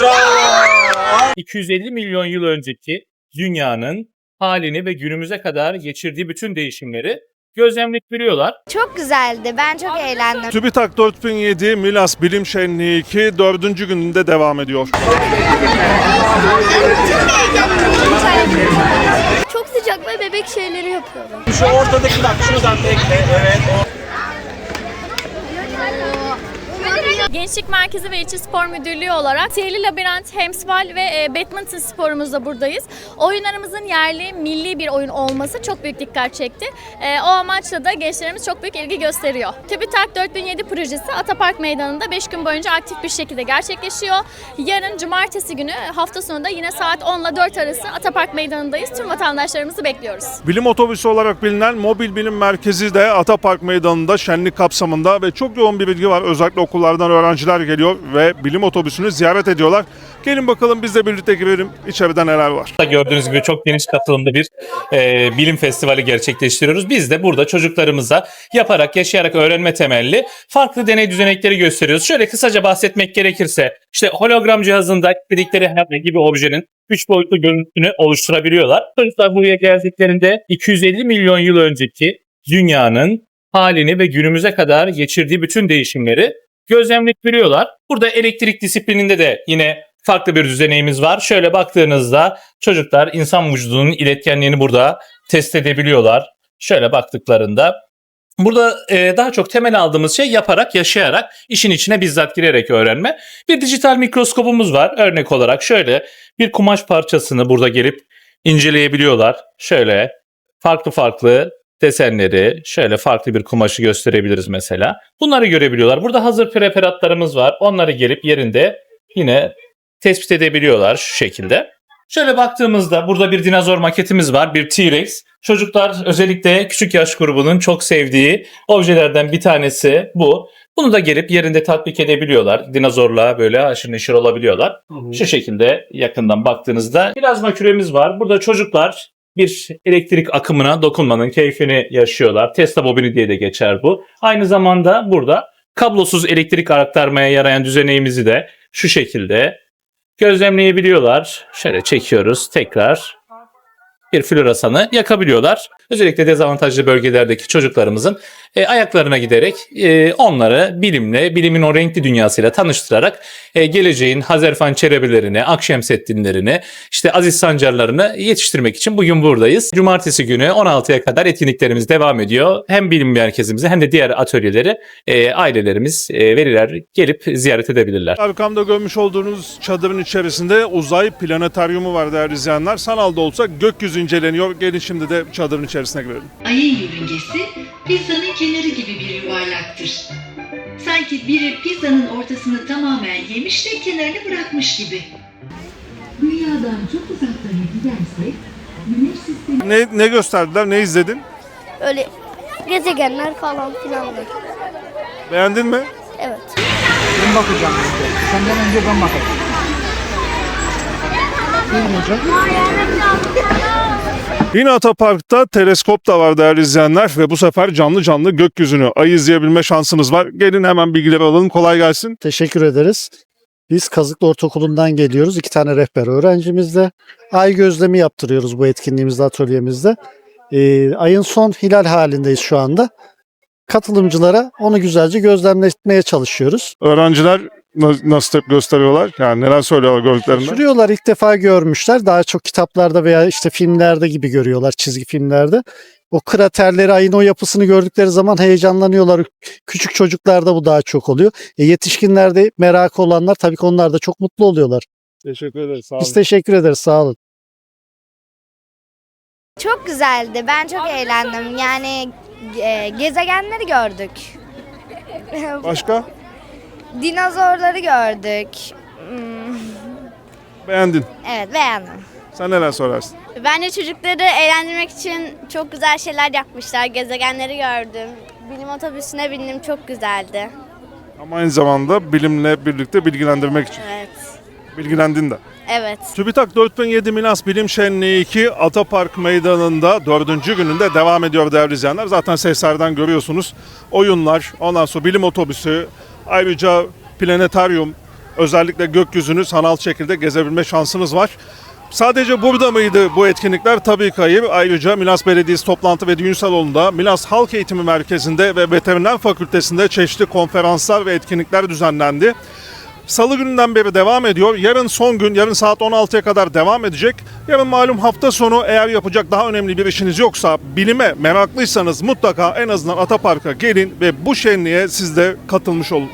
Bravo. 250 milyon yıl önceki dünyanın halini ve günümüze kadar geçirdiği bütün değişimleri gözlemleyebiliyorlar. Çok güzeldi. Ben çok eğlendim. TÜBİTAK 4007 Milas Bilim Şenliği 2 dördüncü gününde devam ediyor. Çok sıcak ve bebek şeyleri yapıyorum. Şu ortadaki bak şuradan bekle. Evet. Gençlik Merkezi ve İlçe Spor Müdürlüğü olarak Sihirli Labirent, Hemsbal ve e, Badminton sporumuzda buradayız. Oyunlarımızın yerli, milli bir oyun olması çok büyük dikkat çekti. E, o amaçla da gençlerimiz çok büyük ilgi gösteriyor. TÜBİTAK 4007 projesi Atapark Meydanı'nda 5 gün boyunca aktif bir şekilde gerçekleşiyor. Yarın cumartesi günü hafta sonunda yine saat 10 ile 4 arası Atapark Meydanı'ndayız. Tüm vatandaşlarımızı bekliyoruz. Bilim otobüsü olarak bilinen Mobil Bilim Merkezi de Atapark Meydanı'nda şenlik kapsamında ve çok yoğun bir bilgi var. Özellikle okullardan öğrenciler geliyor ve bilim otobüsünü ziyaret ediyorlar. Gelin bakalım biz de birlikte girelim. İçeride neler var. Gördüğünüz gibi çok geniş katılımlı bir e, bilim festivali gerçekleştiriyoruz. Biz de burada çocuklarımıza yaparak, yaşayarak öğrenme temelli farklı deney düzenekleri gösteriyoruz. Şöyle kısaca bahsetmek gerekirse işte hologram cihazında dedikleri bir objenin 3 boyutlu görüntüsünü oluşturabiliyorlar. Çocuklar buraya geldiklerinde 250 milyon yıl önceki dünyanın halini ve günümüze kadar geçirdiği bütün değişimleri gözlemleyebiliyorlar. Burada elektrik disiplininde de yine farklı bir düzeneyimiz var. Şöyle baktığınızda çocuklar insan vücudunun iletkenliğini burada test edebiliyorlar. Şöyle baktıklarında Burada e, daha çok temel aldığımız şey yaparak, yaşayarak, işin içine bizzat girerek öğrenme. Bir dijital mikroskopumuz var. Örnek olarak şöyle bir kumaş parçasını burada gelip inceleyebiliyorlar. Şöyle farklı farklı desenleri, şöyle farklı bir kumaşı gösterebiliriz mesela. Bunları görebiliyorlar. Burada hazır preparatlarımız var. Onları gelip yerinde yine tespit edebiliyorlar şu şekilde. Şöyle baktığımızda burada bir dinozor maketimiz var. Bir T-Rex. Çocuklar özellikle küçük yaş grubunun çok sevdiği objelerden bir tanesi bu. Bunu da gelip yerinde tatbik edebiliyorlar. Dinozorla böyle aşırı neşir olabiliyorlar. Şu şekilde yakından baktığınızda plazma küremiz var. Burada çocuklar bir elektrik akımına dokunmanın keyfini yaşıyorlar. Tesla bobini diye de geçer bu. Aynı zamanda burada kablosuz elektrik aktarmaya yarayan düzeneğimizi de şu şekilde gözlemleyebiliyorlar. Şöyle çekiyoruz tekrar bir floresanı yakabiliyorlar. Özellikle dezavantajlı bölgelerdeki çocuklarımızın e, ayaklarına giderek e, onları bilimle, bilimin o renkli dünyasıyla tanıştırarak e, geleceğin Hazerfan Çerebelerini, Akşemseddinlerini, işte Aziz Sancarlarını yetiştirmek için bugün buradayız. Cumartesi günü 16'ya kadar etkinliklerimiz devam ediyor. Hem bilim merkezimizi hem de diğer atölyeleri e, ailelerimiz, e, veliler gelip ziyaret edebilirler. Arkamda görmüş olduğunuz çadırın içerisinde uzay planetaryumu var değerli izleyenler. Sanalda olsa gökyüzü inceleniyor. Gelin şimdi de çadırın içerisine girelim. Ayın yörüngesi pizzanın kenarı gibi bir yuvarlaktır. Sanki biri pizzanın ortasını tamamen yemiş ve kenarını bırakmış gibi. Dünyadan çok uzaklara gidersek Güneş sistemi Ne, ne gösterdiler, ne izledin? Öyle gezegenler falan filan. Beğendin mi? Evet. Ben bakacağım önce. Senden önce ben bakacağım. Buyurun hocam. Yine Atapark'ta teleskop da var değerli izleyenler ve bu sefer canlı canlı gökyüzünü, ay izleyebilme şansınız var. Gelin hemen bilgileri alalım. Kolay gelsin. Teşekkür ederiz. Biz Kazıklı Ortaokulu'ndan geliyoruz. İki tane rehber öğrencimizle. Ay gözlemi yaptırıyoruz bu etkinliğimizde, atölyemizde. Ee, ayın son hilal halindeyiz şu anda. Katılımcılara onu güzelce gözlemletmeye çalışıyoruz. Öğrenciler na- nasıl tepki gösteriyorlar? Yani neler söylüyorlar gördüklerinden? Sürüyorlar ilk defa görmüşler. Daha çok kitaplarda veya işte filmlerde gibi görüyorlar, çizgi filmlerde. O kraterleri, ayın o yapısını gördükleri zaman heyecanlanıyorlar. Küçük çocuklarda bu daha çok oluyor. E, yetişkinlerde merakı olanlar tabii ki onlar da çok mutlu oluyorlar. Teşekkür ederiz. Sağ olun. Biz teşekkür ederiz, sağ olun. Çok güzeldi. Ben çok eğlendim. Yani e, gezegenleri gördük. Başka? Dinozorları gördük. Hmm, Beğendin. Evet beğendim. Sen neler söylersin? Bence çocukları eğlendirmek için çok güzel şeyler yapmışlar. Gezegenleri gördüm. Bilim otobüsüne bindim çok güzeldi. Ama aynı zamanda bilimle birlikte bilgilendirmek için. Evet. Bilgilendin de. Evet. TÜBİTAK 4007 Milas Bilim Şenliği 2 Atapark Meydanı'nda dördüncü gününde devam ediyor değerli izleyenler. Zaten seslerden görüyorsunuz. Oyunlar, ondan sonra bilim otobüsü, ayrıca planetaryum, özellikle gökyüzünü sanal şekilde gezebilme şansınız var. Sadece burada mıydı bu etkinlikler? Tabii ki hayır. Ayrıca Milas Belediyesi toplantı ve düğün salonunda, Milas Halk Eğitimi Merkezi'nde ve Veteriner Fakültesi'nde çeşitli konferanslar ve etkinlikler düzenlendi. Salı gününden beri devam ediyor. Yarın son gün, yarın saat 16'ya kadar devam edecek. Yarın malum hafta sonu eğer yapacak daha önemli bir işiniz yoksa, bilime meraklıysanız mutlaka en azından Atapark'a gelin ve bu şenliğe siz de katılmış olun.